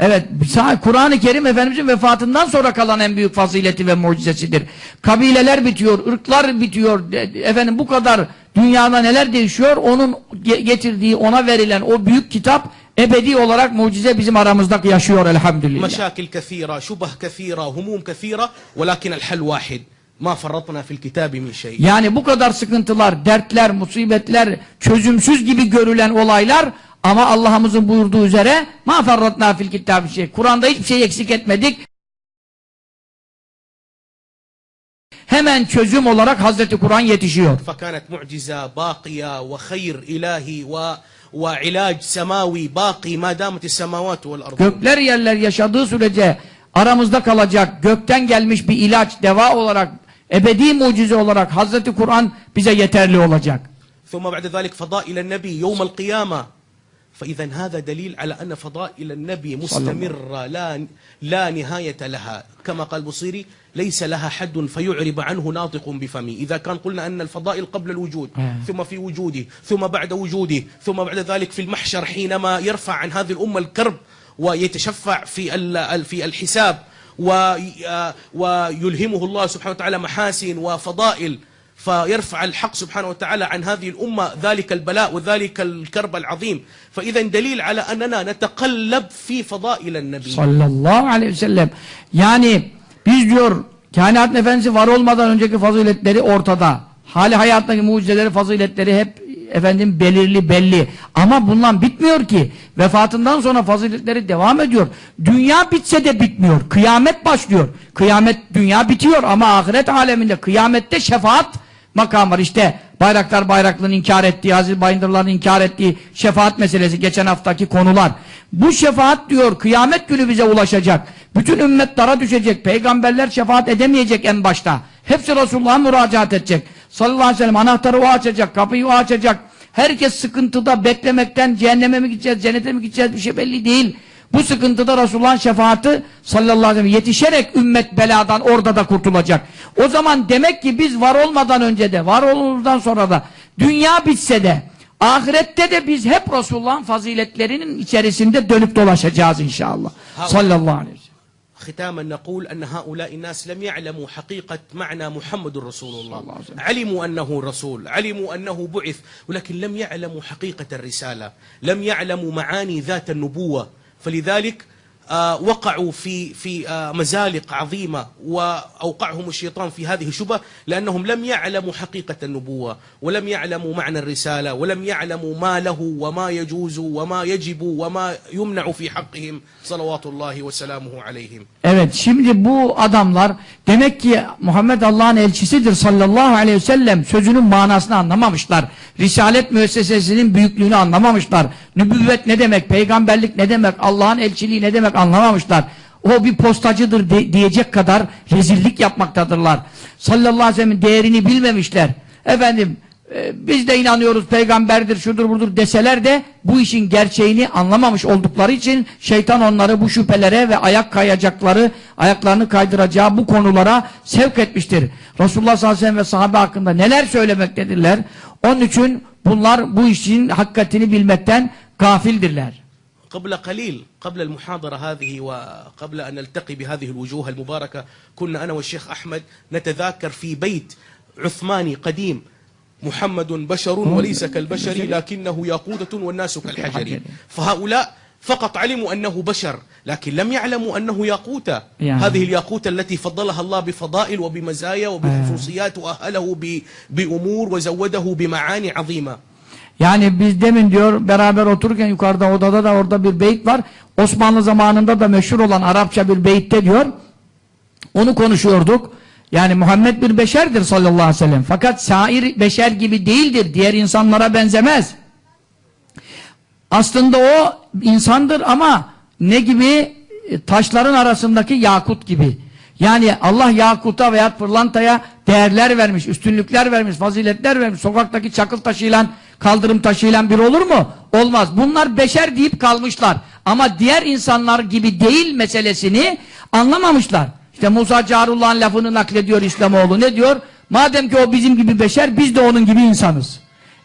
Evet, Kur'an-ı Kerim Efendimizin vefatından sonra kalan en büyük fazileti ve mucizesidir. Kabileler bitiyor, ırklar bitiyor. Efendim bu kadar dünyada neler değişiyor? Onun getirdiği, ona verilen o büyük kitap ebedi olarak mucize bizim aramızda yaşıyor elhamdülillah. Meşakil kefira, şubah kefira, humum kefira velakin el hal vahid. Ma farratna fil kitabi min şey. Yani bu kadar sıkıntılar, dertler, musibetler, çözümsüz gibi görülen olaylar ama Allah'ımızın buyurduğu üzere ma ferratna fil kitabı şey. Kur'an'da hiçbir şey eksik etmedik. Hemen çözüm olarak Hazreti Kur'an yetişiyor. فكانت معجزة باقية وخير إلهي و وعلاج سماوي باقي ما دامت السماوات والأرض Gökler yerler yaşadığı sürece aramızda kalacak gökten gelmiş bir ilaç, deva olarak, ebedi mucize olarak Hazreti Kur'an bize yeterli olacak. ثم بعد ذلك فضائل النبي يوم القيامة فإذا هذا دليل على أن فضائل النبي مستمرة لا لا نهاية لها كما قال بصيري ليس لها حد فيعرب عنه ناطق بفمه إذا كان قلنا أن الفضائل قبل الوجود آه. ثم في وجوده ثم بعد وجوده ثم بعد ذلك في المحشر حينما يرفع عن هذه الأمة الكرب ويتشفع في في الحساب و- ويلهمه الله سبحانه وتعالى محاسن وفضائل فيرفع الحق سبحانه وتعالى عن هذه الأمة ذلك البلاء وذلك الكرب العظيم فإذا دليل على أننا نتقلب في فضائل النبي Sallallahu aleyhi ve sellem. Yani biz diyor kainat efendisi var olmadan önceki faziletleri ortada. Hali hayattaki mucizeleri, faziletleri hep efendim belirli, belli. Ama bundan bitmiyor ki. Vefatından sonra faziletleri devam ediyor. Dünya bitse de bitmiyor. Kıyamet başlıyor. Kıyamet, dünya bitiyor ama ahiret aleminde, kıyamette şefaat makam var. İşte Bayraktar Bayraklı'nın inkar ettiği, Aziz Bayındırlar'ın inkar ettiği şefaat meselesi, geçen haftaki konular. Bu şefaat diyor, kıyamet günü bize ulaşacak. Bütün ümmet dara düşecek. Peygamberler şefaat edemeyecek en başta. Hepsi Resulullah'a müracaat edecek. Sallallahu aleyhi ve sellem anahtarı o açacak, kapıyı o açacak. Herkes sıkıntıda beklemekten cehenneme mi gideceğiz, cennete mi gideceğiz bir şey belli değil. Bu sıkıntıda Resulullah'ın şefaati sallallahu aleyhi ve sellem yetişerek ümmet beladan orada da kurtulacak. O zaman demek ki biz var olmadan önce de var olmadan sonra da dünya bitse de ahirette de biz hep Resulullah'ın faziletlerinin içerisinde dönüp dolaşacağız inşallah. Sallallahu aleyhi ve sellem. ختاما نقول أن هؤلاء الناس لم يعلموا حقيقة معنى محمد رسول الله الله عليه وسلم. علموا أنه رسول علموا أنه بعث ولكن لم يعلموا حقيقة الرسالة لم يعلموا معاني ذات النبوة فلذلك آه، وقعوا في في آه، مزالق عظيمة وأوقعهم الشيطان في هذه الشبهة لأنهم لم يعلموا حقيقة النبوة ولم يعلموا معنى الرسالة ولم يعلموا ما له وما يجوز وما يجب وما يمنع في حقهم صلوات الله وسلامه عليهم Evet şimdi bu adamlar demek ki Muhammed Allah'ın elçisidir sallallahu aleyhi ve sellem sözünün manasını anlamamışlar. Risalet müessesesinin büyüklüğünü anlamamışlar. Nübüvvet ne demek, peygamberlik ne demek, Allah'ın elçiliği ne demek anlamamışlar. O bir postacıdır de- diyecek kadar rezillik yapmaktadırlar. Sallallahu aleyhi ve sellem'in değerini bilmemişler. Efendim e, biz de inanıyoruz peygamberdir şudur budur deseler de bu işin gerçeğini anlamamış oldukları için şeytan onları bu şüphelere ve ayak kayacakları ayaklarını kaydıracağı bu konulara sevk etmiştir. Resulullah sallallahu aleyhi ve sellem ve sahabe hakkında neler söylemektedirler. Onun için bunlar bu işin hakikatini bilmekten gafildirler. قبل قليل قبل المحاضرة هذه وقبل أن نلتقي بهذه الوجوه المباركة كنا أنا والشيخ أحمد نتذاكر في بيت عثماني قديم محمد بشر وليس كالبشر لكنه ياقوتة والناس كالحجر فهؤلاء فقط علموا أنه بشر لكن لم يعلموا أنه ياقوتة يعني. هذه الياقوتة التي فضلها الله بفضائل وبمزايا وبخصوصيات وأهله ب- بأمور وزوده بمعاني عظيمة Yani biz demin diyor beraber otururken yukarıda odada da orada bir beyit var. Osmanlı zamanında da meşhur olan Arapça bir beyitte diyor. Onu konuşuyorduk. Yani Muhammed bir beşerdir sallallahu aleyhi ve sellem. Fakat sair beşer gibi değildir. Diğer insanlara benzemez. Aslında o insandır ama ne gibi? E, Taşların arasındaki yakut gibi. Yani Allah yakuta veya pırlantaya değerler vermiş, üstünlükler vermiş, faziletler vermiş. Sokaktaki çakıl taşıyla, kaldırım taşıyla bir olur mu? Olmaz. Bunlar beşer deyip kalmışlar. Ama diğer insanlar gibi değil meselesini anlamamışlar. İşte Musa Carullah'ın lafını naklediyor İslamoğlu. Ne diyor? Madem ki o bizim gibi beşer, biz de onun gibi insanız.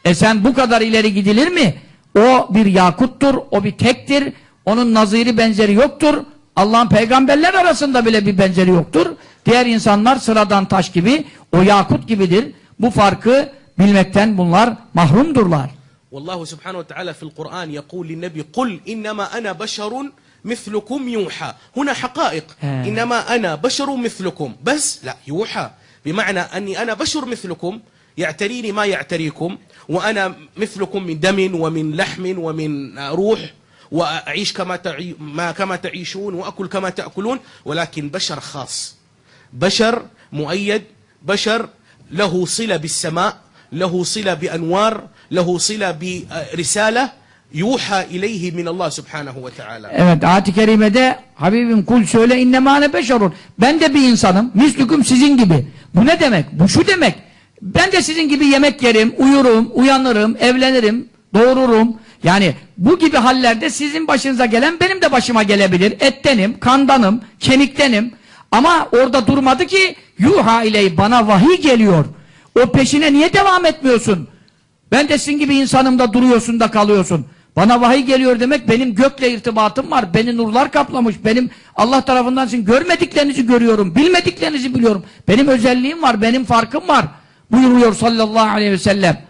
E sen bu kadar ileri gidilir mi? O bir yakuttur, o bir tektir. Onun naziri benzeri yoktur. Allah'ın peygamberler arasında bile bir benzeri yoktur. Diğer insanlar sıradan taş gibi, o yakut gibidir. Bu farkı bilmekten bunlar mahrumdurlar. Vallahu Subhanahu ve Teala fil Kur'an yekul lin nebi kul innema ana beşerun مثلكم يوحى. هنا حقائق. آه. إنما أنا بشر مثلكم. بس لا يوحى. بمعنى أني أنا بشر مثلكم يعتريني ما يعتريكم وأنا مثلكم من دم ومن لحم ومن روح وأعيش كما تعي ما كما تعيشون وأكل كما تأكلون ولكن بشر خاص. بشر مؤيد بشر له صلة بالسماء له صلة بأنوار له صلة برسالة yuha ileyhi min Allah subhanahu ve teala. Evet ayet-i kerimede Habibim kul söyle innemâ ne beşerun. Ben de bir insanım. Mislüküm sizin gibi. Bu ne demek? Bu şu demek. Ben de sizin gibi yemek yerim, uyurum, uyanırım, evlenirim, doğururum. Yani bu gibi hallerde sizin başınıza gelen benim de başıma gelebilir. Ettenim, kandanım, kemiktenim. Ama orada durmadı ki yuha iley bana vahiy geliyor. O peşine niye devam etmiyorsun? Ben de sizin gibi insanım da duruyorsun da kalıyorsun. Bana vahiy geliyor demek benim gökle irtibatım var. Beni nurlar kaplamış. Benim Allah tarafından sizin görmediklerinizi görüyorum. Bilmediklerinizi biliyorum. Benim özelliğim var. Benim farkım var. Buyuruyor sallallahu aleyhi ve sellem.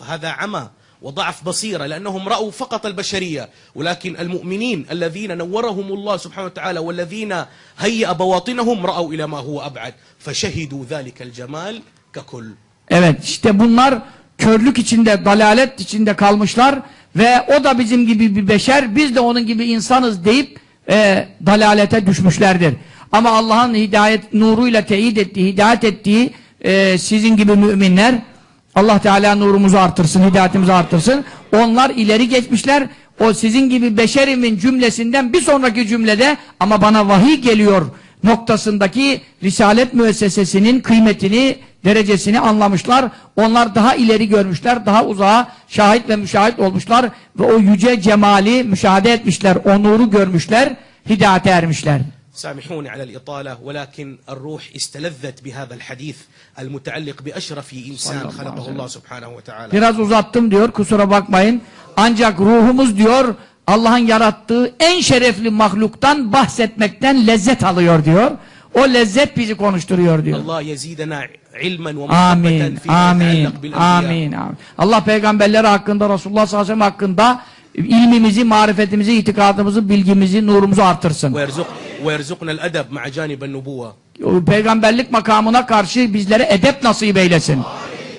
فهذا عمى وضعف بصيرة لأنهم رأوا فقط البشرية ولكن المؤمنين الذين نورهم الله سبحانه وتعالى والذين هيأ بواطنهم رأوا إلى ما هو أبعد فشهدوا ذلك الجمال ككل Evet işte bunlar körlük içinde, dalalet içinde kalmışlar ve o da bizim gibi bir beşer, biz de onun gibi insanız deyip e, dalalete düşmüşlerdir. Ama Allah'ın hidayet nuruyla teyit ettiği, hidayet ettiği e, sizin gibi müminler Allah Teala nurumuzu artırsın, hidayetimizi artırsın. Onlar ileri geçmişler. O sizin gibi beşerimin cümlesinden bir sonraki cümlede ama bana vahiy geliyor noktasındaki Risalet müessesesinin kıymetini, derecesini anlamışlar. Onlar daha ileri görmüşler, daha uzağa şahit ve müşahit olmuşlar ve o yüce cemali müşahede etmişler, o nuru görmüşler, hidayete ermişler. سامحوني على الإطالة ولكن الروح استلذت بهذا الحديث المتعلق بأشرف إنسان الله خلقه عليه الله سبحانه وتعالى Biraz uzattım diyor, kusura bakmayın. Ancak ruhumuz diyor, Allah'ın yarattığı en şerefli mahluktan bahsetmekten lezzet alıyor diyor. O lezzet bizi konuşturuyor diyor. Allah yezidena ilmen ve amin, amin, amin, amin. Allah peygamberleri hakkında, Resulullah sallallahu aleyhi ve sellem hakkında ilmimizi, marifetimizi, itikadımızı, bilgimizi, nurumuzu artırsın. Peygamberlik makamına karşı bizlere edep nasip eylesin.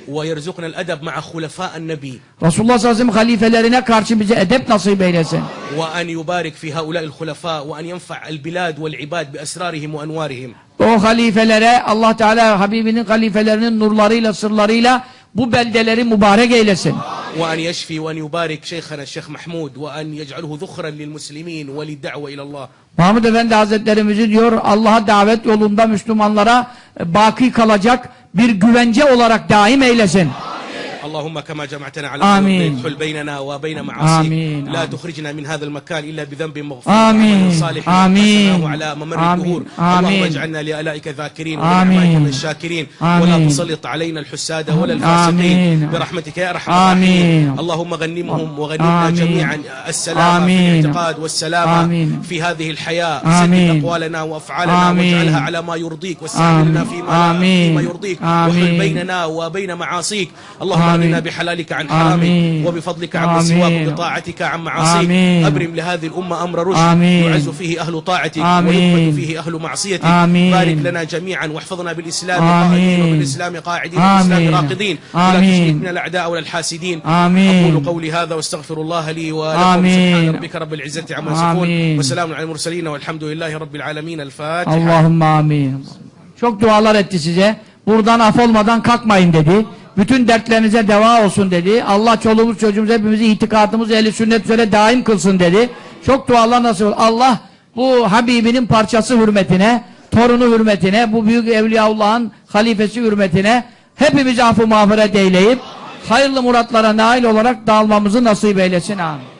ويرزقنا الأدب مع خلفاء النبي رسول الله صلى الله عليه وسلم خليفة karşı bize edep nasip eylesin. وأن يبارك في هؤلاء الخلفاء وأن ينفع البلاد والعباد بأسرارهم وأنوارهم. O خليفة Allah Teala Habibinin halifelerinin nurlarıyla, sırlarıyla bu beldeleri mübarek eylesin. وأن يشفي وأن يبارك شيخنا الشيخ محمود وأن يجعله ذخرا للمسلمين وللدعوة إلى الله. Mahmud Efendi Hazretlerimizi diyor Allah'a davet yolunda Müslümanlara e, baki kalacak bir güvence olarak daim eylesin. اللهم كما جمعتنا على آمين. حل بيننا وبين معاصيك آمين. لا آمين. تخرجنا من هذا المكان إلا بذنب مغفور آمين. صالح آمين. على ممر آمين. الدهور اللهم. اجعلنا لآلائك ذاكرين آمين. من الشاكرين ولا. تسلط علينا الحساد ولا الفاسقين. برحمتك يا أرحم آمين. الراحمين اللهم غنمهم وغنمنا. جميعا السلامة في. الاعتقاد والسلامة آمين. في هذه الحياة آمين. سدد أقوالنا وأفعالنا آمين. واجعلها على ما يرضيك واستعملنا. فيما. فيما يرضيك وحل. بيننا وبين معاصيك اللهم آمين. أغننا بحلالك عن حرامك آمين. وبفضلك عما. سواك وبطاعتك عن معاصيك. أبرم لهذه الأمة أمر رشد. يعز فيه أهل طاعتك. ويقبل فيه أهل معصيتك آمين. بارك لنا جميعا واحفظنا بالإسلام. قائدين وبالإسلام قاعدين وبالإسلام. راقدين ولا. تشرك من الأعداء ولا الحاسدين آمين. أقول قولي هذا واستغفر الله لي ولكم. سبحان ربك رب العزة عما يصفون. وسلام على المرسلين والحمد لله رب العالمين الفاتحة Allahümme amin. Çok dualar etti size. Buradan af olmadan kalkmayın dedi. Bütün dertlerinize deva olsun dedi. Allah çoluğumuz çocuğumuz hepimizi itikadımız ehli sünnet üzere daim kılsın dedi. Çok dualar nasip olsun. Allah bu Habibinin parçası hürmetine, torunu hürmetine, bu büyük Evliyaullah'ın halifesi hürmetine hepimizi affı mağfiret eyleyip hayırlı muratlara nail olarak dağılmamızı nasip eylesin. Amin.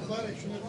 Mübarek şunu